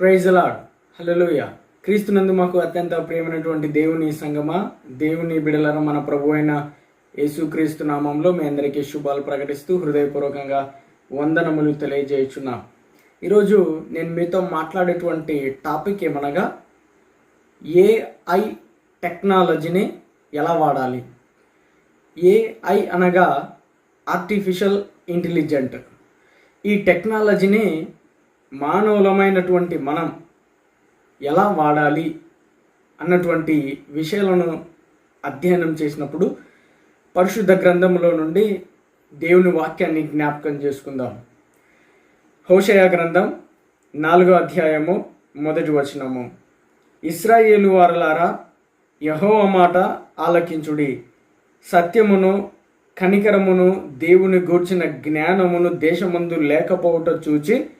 Praise lord హలోయ క్రీస్తునందు మాకు అత్యంత ప్రియమైనటువంటి దేవుని సంగమా. దేవుని బిడలను మన ప్రభు అయిన యేసుక్రీస్తు నామంలో మీ అందరికీ శుభాలు ప్రకటిస్తూ హృదయపూర్వకంగా వందనములు తెలియజేయుచున్నా. ఈరోజు నేను మీతో మాట్లాడేటువంటి టాపిక్ ఏమనగా ఏఐ టెక్నాలజీని ఎలా వాడాలి? ఏఐ అనగా ఆర్టిఫిషియల్ ఇంటెలిజెంట్ ఈ టెక్నాలజీని మానవులమైనటువంటి మనం ఎలా వాడాలి అన్నటువంటి విషయాలను అధ్యయనం చేసినప్పుడు పరిశుద్ధ గ్రంథంలో నుండి దేవుని వాక్యాన్ని జ్ఞాపకం చేసుకుందాం. హోషయ గ్రంథం నాలుగో అధ్యాయము మొదటి వచనము. ఇస్రాయేలు వారలారా యహోవ మాట ఆలకించుడి. సత్యమును కనికరమును దేవుని గూర్చిన జ్ఞానమును దేశమందు లేకపోవట చూచి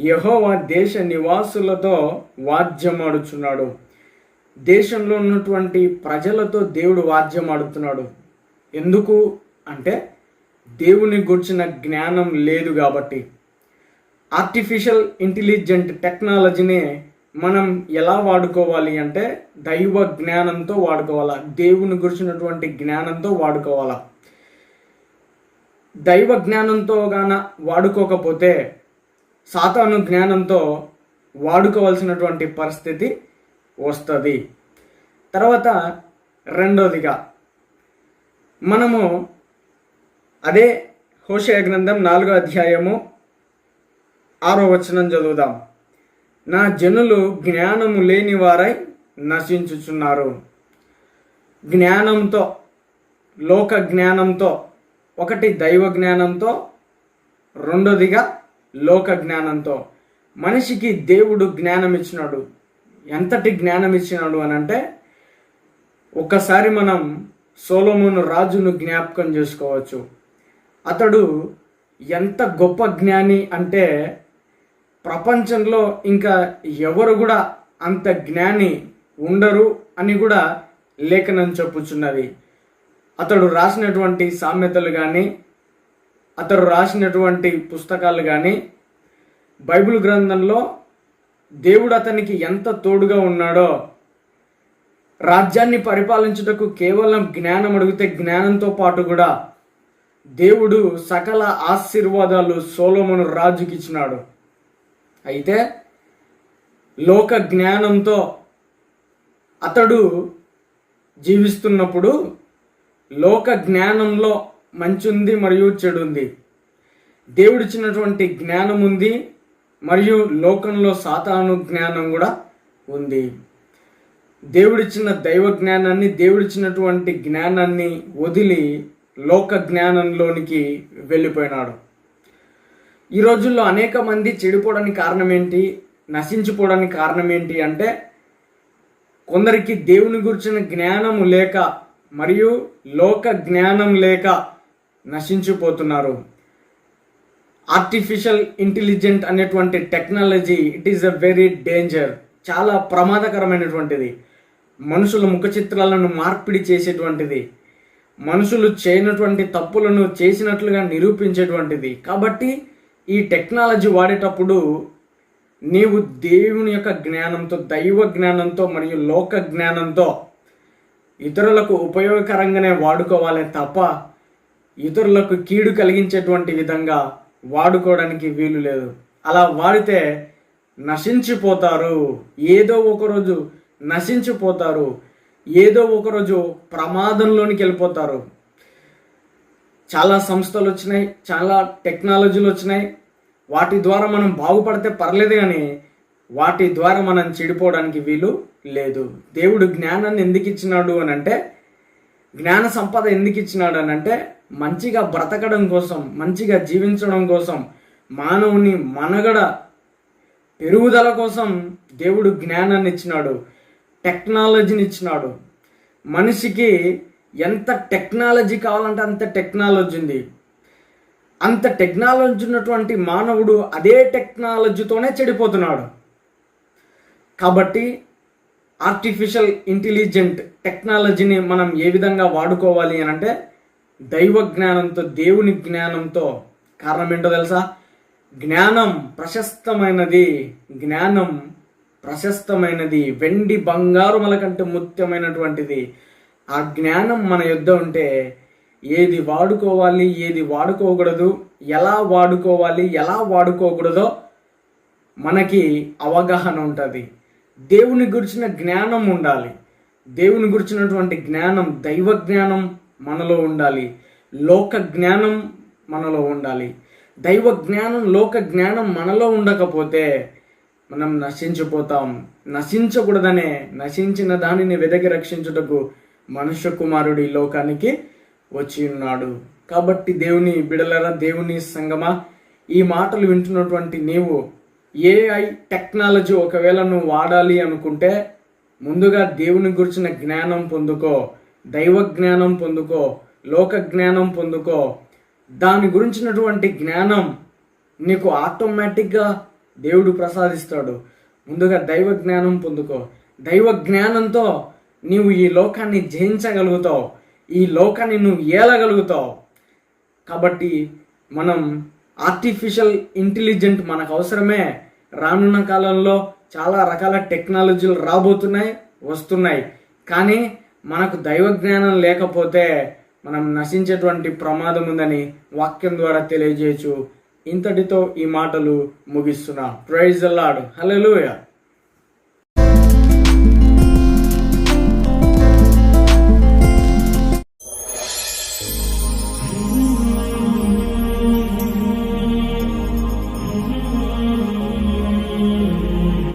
యహోవా దేశ నివాసులతో వాద్యమాడుచున్నాడు. దేశంలో ఉన్నటువంటి ప్రజలతో దేవుడు వాద్యమాడుతున్నాడు. ఎందుకు అంటే దేవుని గుర్చిన జ్ఞానం లేదు కాబట్టి. ఆర్టిఫిషియల్ ఇంటెలిజెంట్ టెక్నాలజీని మనం ఎలా వాడుకోవాలి అంటే దైవ జ్ఞానంతో వాడుకోవాలా. దేవుని గురించినటువంటి జ్ఞానంతో వాడుకోవాలా. దైవ జ్ఞానంతో గాన వాడుకోకపోతే సాతాను జ్ఞానంతో వాడుకోవాల్సినటువంటి పరిస్థితి వస్తుంది. తర్వాత రెండోదిగా మనము అదే హోషయ గ్రంథం నాలుగో అధ్యాయము ఆరో వచనం చదువుదాం. నా జనులు జ్ఞానము లేని వారై నశించుచున్నారు. జ్ఞానంతో లోక జ్ఞానంతో ఒకటి దైవ జ్ఞానంతో రెండోదిగా లోక జ్ఞానంతో. మనిషికి దేవుడు జ్ఞానం ఇచ్చినాడు ఎంతటి జ్ఞానం ఇచ్చినాడు అని అంటే ఒక్కసారి మనం సోలోమోను రాజును జ్ఞాపకం చేసుకోవచ్చు. అతడు ఎంత గొప్ప జ్ఞాని అంటే ప్రపంచంలో ఇంకా ఎవరు కూడా అంత జ్ఞాని ఉండరు అని కూడా లేఖనం చెప్పుచున్నది. అతడు రాసినటువంటి సామెతలు కానీ అతడు రాసినటువంటి పుస్తకాలు కానీ బైబిల్ గ్రంథంలో దేవుడు అతనికి ఎంత తోడుగా ఉన్నాడో రాజ్యాన్ని పరిపాలించుటకు కేవలం జ్ఞానం అడిగితే జ్ఞానంతో పాటు కూడా దేవుడు సకల ఆశీర్వాదాలు సోలోమను రాజుకి ఇచ్చినాడు. అయితే లోక జ్ఞానంతో అతడు జీవిస్తున్నప్పుడు లోక జ్ఞానంలో మంచి ఉంది మరియు చెడు ఉంది దేవుడిచ్చినటువంటి జ్ఞానం ఉంది మరియు లోకంలో సాతాను జ్ఞానం కూడా ఉంది. దేవుడిచ్చిన దైవ జ్ఞానాన్ని దేవుడిచ్చినటువంటి జ్ఞానాన్ని వదిలి లోక జ్ఞానంలోనికి వెళ్ళిపోయినాడు. ఈ రోజుల్లో అనేక మంది చెడిపోవడానికి కారణం ఏంటి నశించిపోవడానికి కారణం ఏంటి అంటే కొందరికి దేవుని గురించిన జ్ఞానము లేక మరియు లోక జ్ఞానం లేక నశించిపోతున్నారు. ఆర్టిఫిషియల్ ఇంటెలిజెంట్ అనేటువంటి technology it is a very danger చాలా ప్రమాదకరమైనటువంటిది. మనుషుల ముఖ చిత్రాలను మార్పిడి చేసేటువంటిది. మనుషులు చేయనటువంటి తప్పులను చేసినట్లుగా నిరూపించేటువంటిది. కాబట్టి ఈ టెక్నాలజీ వాడేటప్పుడు నీవు దేవుని యొక్క జ్ఞానంతో దైవ జ్ఞానంతో మరియు లోక జ్ఞానంతో ఇతరులకు ఉపయోగకరంగానే వాడుకోవాలి తప్ప ఇతరులకు కీడు కలిగించేటువంటి విధంగా వాడుకోవడానికి వీలు లేదు. అలా వాడితే నశించిపోతారు. ఏదో ఒకరోజు నశించిపోతారు. ఏదో ఒకరోజు ప్రమాదంలోనికి వెళ్ళిపోతారు. చాలా సంస్థలు వచ్చినాయి చాలా టెక్నాలజీలు వచ్చినాయి. వాటి ద్వారా మనం బాగుపడితే పర్లేదు కానీ వాటి ద్వారా మనం చెడిపోవడానికి వీలు లేదు. దేవుడు జ్ఞానాన్ని ఎందుకు ఇచ్చినాడు అని అంటే జ్ఞాన సంపద ఎందుకు ఇచ్చినాడు అని అంటే మంచిగా బ్రతకడం కోసం మంచిగా జీవించడం కోసం మానవుని మనగడ పెరుగుదల కోసం దేవుడు జ్ఞానాన్ని ఇచ్చినాడు టెక్నాలజీని ఇచ్చినాడు. మనిషికి ఎంత టెక్నాలజీ కావాలంటే అంత టెక్నాలజీ ఉంది. అంత టెక్నాలజీ ఉన్నటువంటి మానవుడు అదే టెక్నాలజీతోనే చెడిపోతున్నాడు. కాబట్టి ఆర్టిఫిషియల్ ఇంటెలిజెంట్ టెక్నాలజీని మనం ఏ విధంగా వాడుకోవాలి అని అంటే దైవ జ్ఞానంతో దేవుని జ్ఞానంతో కారణం ఏంటో తెలుసా? జ్ఞానం ప్రశస్తమైనది జ్ఞానం ప్రశస్తమైనది వెండి బంగారుమల కంటే ముత్యమైనటువంటిది ఆ జ్ఞానం మన యుద్ధ ఉంటే ఏది వాడుకోవాలి ఏది వాడుకోకూడదు ఎలా వాడుకోవాలి ఎలా వాడుకోకూడదో మనకి అవగాహన ఉంటుంది. దేవుని గురించిన జ్ఞానం ఉండాలి. దేవుని గురించినటువంటి జ్ఞానం దైవ జ్ఞానం మనలో ఉండాలి. లోక జ్ఞానం మనలో ఉండాలి. దైవ జ్ఞానం లోక జ్ఞానం మనలో ఉండకపోతే మనం నశించిపోతాం. నశించకూడదనే నశించిన దానిని వెదకి రక్షించుటకు మనుష్య కుమారుడు ఈ లోకానికి వచ్చి ఉన్నాడు. కాబట్టి దేవుని బిడలరా దేవుని సంగమా ఈ మాటలు వింటున్నటువంటి నీవు ఏఐ టెక్నాలజీ ఒకవేళ నువ్వు వాడాలి అనుకుంటే ముందుగా దేవుని గురించిన జ్ఞానం పొందుకో దైవ జ్ఞానం పొందుకో లోక జ్ఞానం పొందుకో. దాని గురించినటువంటి జ్ఞానం నీకు ఆటోమేటిక్గా దేవుడు ప్రసాదిస్తాడు. ముందుగా దైవ జ్ఞానం పొందుకో. దైవ జ్ఞానంతో నీవు ఈ లోకాన్ని జయించగలుగుతావు. ఈ లోకాన్ని నువ్వు ఏలగలుగుతావు. కాబట్టి మనం ఆర్టిఫిషియల్ ఇంటెలిజెంట్ మనకు అవసరమే. రానున్న కాలంలో చాలా రకాల టెక్నాలజీలు రాబోతున్నాయి వస్తున్నాయి. కానీ మనకు దైవ జ్ఞానం లేకపోతే మనం నశించేటువంటి ప్రమాదం ఉందని వాక్యం ద్వారా తెలియజేయచ్చు. ఇంతటితో ఈ మాటలు ముగిస్తున్నా. ప్రైజ్ అల్లాడు హల్లెలూయా